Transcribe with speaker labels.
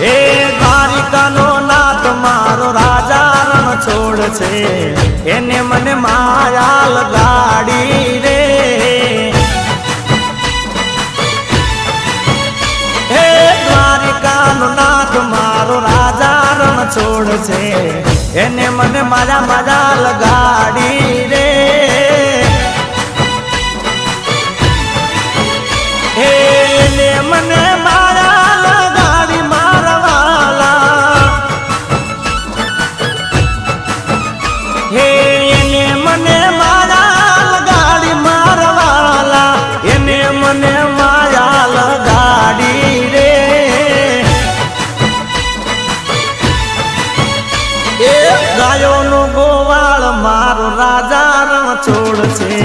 Speaker 1: એ દ્વારિકાનો નાથ મારો રાજા રણ છોડ છે. એને મને માયા લગાડી રે. હે દ્વારિકાનો નાથ મારો રાજા રણ છોડ છે. એને મને મારા મારા લગાડી ને માયા લગાડી રે. એ ગાયોનો ગોવાળ મારો રાજા છોડ છે